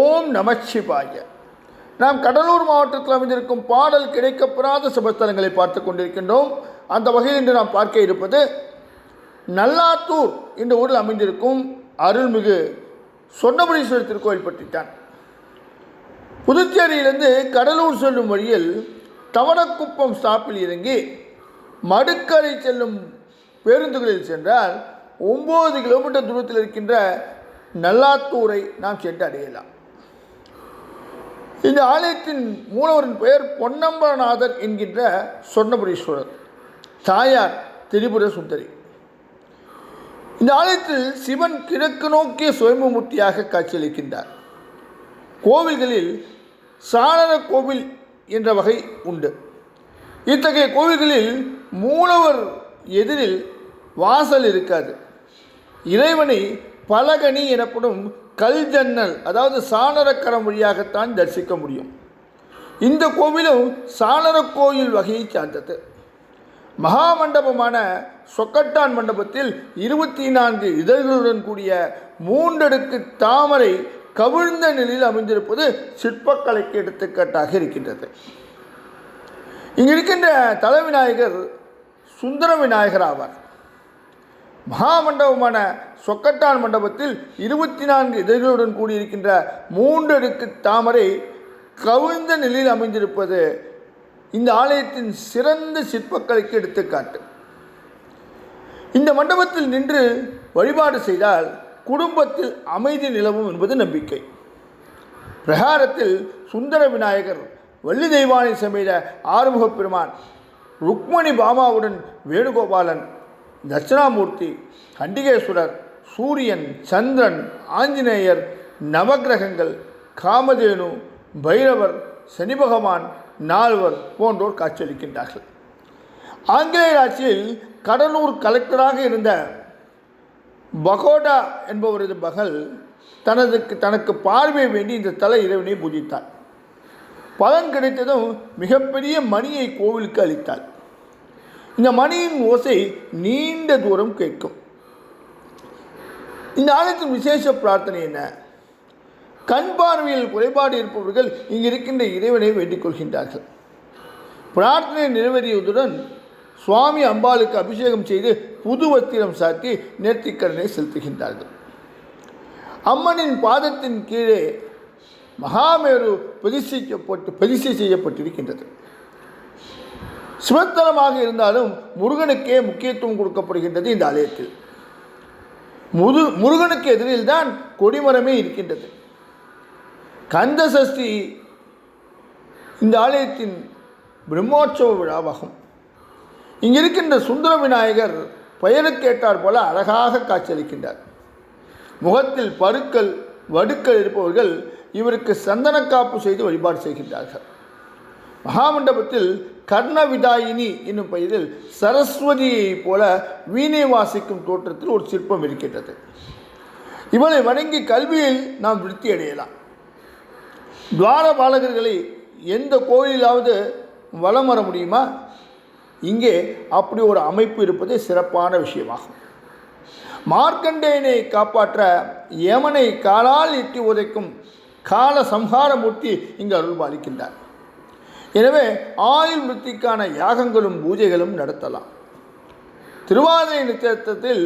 ஓம் நமச்சிவாய நாம் கடலூர் மாவட்டத்தில் அமைந்திருக்கும் பாடல் கிடைக்கப்பெறாத சுபஸ்தலங்களை பார்த்து கொண்டிருக்கின்றோம். அந்த வகையில் இன்று நாம் பார்க்க இருப்பது நல்லாத்தூர் என்ற ஊரில் அமைந்திருக்கும் அருள்மிகு சொன்னபுரீஸ்வரர் திருக்கோயில் பற்றித்தான். புதுச்சேரியிலிருந்து கடலூர் செல்லும் வழியில் தவணக்குப்பம் ஸ்டாப்பில் இறங்கி மடுக்கரை செல்லும் பேருந்துகளில் சென்றால் ஒம்பது கிலோமீட்டர் தூரத்தில் இருக்கின்ற நல்லாத்தூரை நாம் சென்று அடையலாம் இந்த ஆலயத்தின் மூலவரின் பெயர் பொன்னம்பலநாதர் என்கின்ற சொர்ணபுரீஸ்வரர் தாயார் திரிபுர சுந்தரி இந்த ஆலயத்தில் சிவன் கிழக்கு நோக்கிய சுயம்புமூர்த்தியாக காட்சியளிக்கின்றார். கோவில்களில் சாளர கோவில் என்ற வகை உண்டு. இத்தகைய கோவில்களில் மூலவர் எதிரில் வாசல் இருக்காது. இறைவனை பலகனி எனப்படும் கல் ஜன்னல் அதாவது சாணரக்கரம் வழியாகத்தான் தரிசிக்க முடியும். இந்த கோவிலும் சாணர கோயில் வகையை சார்ந்தது. மகா மண்டபமான சொக்கட்டான் மண்டபத்தில் இருபத்தி நான்கு இதழ்களுடன் கூடிய மூன்றடுக்கு தாமரை கவிழ்ந்த நிலையில் அமைந்திருப்பது சிற்பக்கலைக்கு எடுத்துக்காட்டாக இருக்கின்றது. இங்கு இருக்கின்ற தலைவிநாயகர் சுந்தர விநாயகர் ஆவார். மகாமண்டபமான சொக்கட்டான் மண்டபத்தில் இருபத்தி நான்கு இதழ்களுடன் கூடியிருக்கின்ற மூன்றடுக்கு தாமரை கவிழ்ந்த நிலையில் அமைந்திருப்பது இந்த ஆலயத்தின் சிறந்த சிற்பக்கலைக்கு எடுத்துக்காட்டு. இந்த மண்டபத்தில் நின்று வழிபாடு செய்தால் குடும்பத்தில் அமைதி நிலவும் என்பது நம்பிக்கை. பிரகாரத்தில் சுந்தர விநாயகர் வள்ளி தெய்வானை சமேத ஆறுமுகப் பெருமான் ருக்மணி பாமாவுடன் வேணுகோபாலன் தட்சிணாமூர்த்தி கண்டிகேஸ்வரர் சூரியன் சந்திரன் ஆஞ்சநேயர் நவக்கிரகங்கள் காமதேனு பைரவர் சனி பகவான் நால்வர் போன்றோர் காட்சியளிக்கின்றார்கள். ஆங்கிலேயர் ஆட்சியில் கடலூர் கலெக்டராக இருந்த பகோடா என்பவரது மகள் தனது தனக்கு பார்வை வேண்டி இந்த தலை இறைவனை பூஜித்தார் பலன் கிடைத்ததும் மிகப்பெரிய மணியை கோவிலுக்கு அளித்தாள். இந்த மணியின் ஓசை நீண்ட தூரம் கேட்கும். இந்த ஆலயத்தின் விசேஷ பிரார்த்தனை என்ன? கண் பார்வையில் குறைபாடு இருப்பவர்கள் இங்கு இருக்கின்ற இறைவனை வேண்டிக் கொள்கின்றார்கள். பிரார்த்தனை நிறைவேறியதுடன் சுவாமி அம்பாளுக்கு அபிஷேகம் செய்து புது வஸ்திரம் சாத்தி நேர்த்திக்கடனை செலுத்துகின்றார்கள். அம்மனின் பாதத்தின் கீழே மகாமேரு பிரதிஷ்டிக்கப்பட்டு பிரதிஷ்டை செய்யப்பட்டிருக்கின்றது. சிவத்தலமாக இருந்தாலும் முருகனுக்கே முக்கியத்துவம் கொடுக்கப்படுகின்றது இந்த ஆலயத்தில். முது முருகனுக்கு எதிரில் தான் கொடிமரமே இருக்கின்றது. கந்த சஷ்டி இந்த ஆலயத்தின் பிரம்மோற்சவ விழாவாகும். இங்கே இருக்கின்ற சுந்தர விநாயகர் பெயருக்கேட்டார் போல அழகாக காட்சியளிக்கின்றார். முகத்தில் பருக்கள் வடுக்கள் இருப்பவர்கள் இவருக்கு சந்தனக்காப்பு செய்து வழிபாடு செய்கின்றார்கள். மகாமண்டபத்தில் கர்ணவிதாயினி என்னும் பெயரில் சரஸ்வதியைப் போல வீணை வாசிக்கும் தோற்றத்தில் ஒரு சிற்பம் இருக்கின்றது. இவளை வணங்கி கல்வியில் நாம் விருத்தி அடையலாம். துவார பாலகர்களை எந்த கோயிலாவது வலம் வர முடியுமா? இங்கே அப்படி ஒரு அமைப்பு இருப்பது சிறப்பான விஷயமாகும். மார்க்கண்டேயனை காப்பாற்ற யமனை காலால் இட்டி உதைக்கும் கால சம்ஹாரமூர்த்தி இங்கு அருள் பாலிக்கின்றார் எனவே ஆயுள் மிருத்திக்கான யாகங்களும் பூஜைகளும் நடத்தலாம். திருவாதிரை நித்தியத்தில்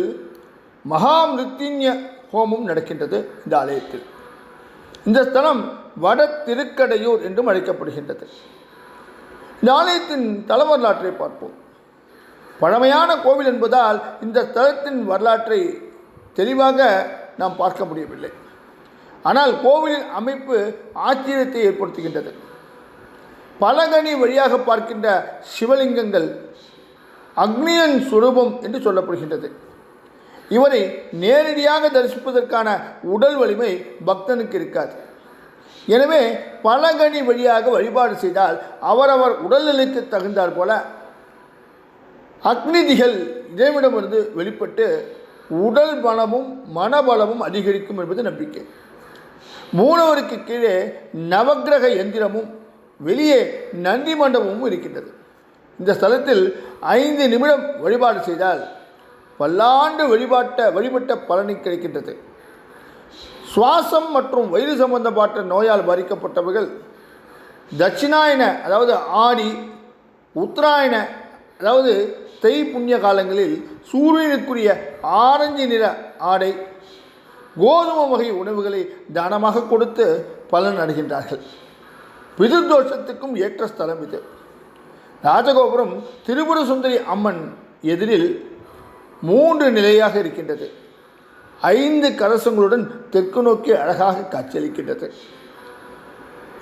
மகாமிருத்தின்ய ஹோமம் நடக்கின்றது இந்த ஆலயத்தில். இந்த ஸ்தலம் வட திருக்கடையூர் என்றும் அழைக்கப்படுகின்றது. இந்த ஆலயத்தின் தல வரலாற்றை பார்ப்போம். பழமையான கோவில் என்பதால் இந்த ஸ்தலத்தின் வரலாற்றை தெளிவாக நாம் பார்க்க முடியவில்லை. ஆனால் கோவிலின் அமைப்பு ஆச்சரியத்தை ஏற்படுத்துகின்றது. பலகனி வழியாக பார்க்கின்ற சிவலிங்கங்கள் அக்னியன் சுரூபம் என்று சொல்லப்படுகின்றது. இவரை நேரடியாக தரிசிப்பதற்கான உடல் வலிமை பக்தனுக்கு இருக்காது. எனவே பலகனி வழியாக வழிபாடு செய்தால் அவரவர் உடல்நிலைக்கு தகுந்தாற் போல அக்னிதிகள் இறைவிடமிருந்து வெளிப்பட்டு உடல் பலமும் மனபலமும் அதிகரிக்கும் என்பது நம்பிக்கை. மூலவருக்கு கீழே நவக்கிரக எந்திரமும் வெளியே நந்தி மண்டபமும் இருக்கின்றது. இந்த ஸ்தலத்தில் ஐந்து நிமிடம் வழிபாடு செய்தால் பல்லாண்டு வழிபாட்ட வழிபட்ட பலனை கிடைக்கின்றது. சுவாசம் மற்றும் வயிறு சம்பந்தப்பட்ட நோயால் பாதிக்கப்பட்டவர்கள் தட்சிணாயன அதாவது ஆடி உத்தராயண அதாவது தை புண்ணிய காலங்களில் சூரியனுக்குரிய ஆரஞ்சு நிற ஆடை கோதுமை வகை உணவுகளை தானமாக கொடுத்து பலன் அடைகின்றார்கள் பிதிர்தோஷத்துக்கும் ஏற்ற ஸ்தலம் இது. ராஜகோபுரம் திரிபுர சுந்தரி அம்மன் எதிரில் மூன்று நிலையாக இருக்கின்றது. ஐந்து கலசங்களுடன் தெற்கு நோக்கி அழகாக காட்சியளிக்கின்றது.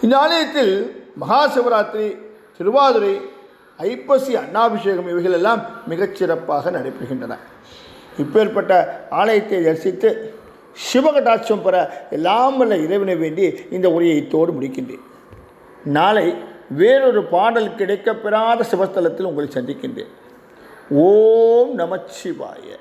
இந்நாலயத்தில் மகா சிவராத்திரி திருவாதிரை ஐப்பசி அன்னாபிஷேகம் இவைகளெல்லாம் மிகச்சிறப்பாக நடைபெறுகின்றன. இப்பேற்பட்ட ஆலயத்தை தரிசித்து சிவகடாட்சம் பெற எல்லாம் வல்ல இறைவனை வேண்டி இந்த உரையை இத்தோடு முடிக்கின்றேன். நாளை வேறொரு பாடல் கிடைக்கப்பெறாத சிவஸ்தலத்தில் உங்களை சந்திக்கின்றேன். ஓம் நமச்சிவாய.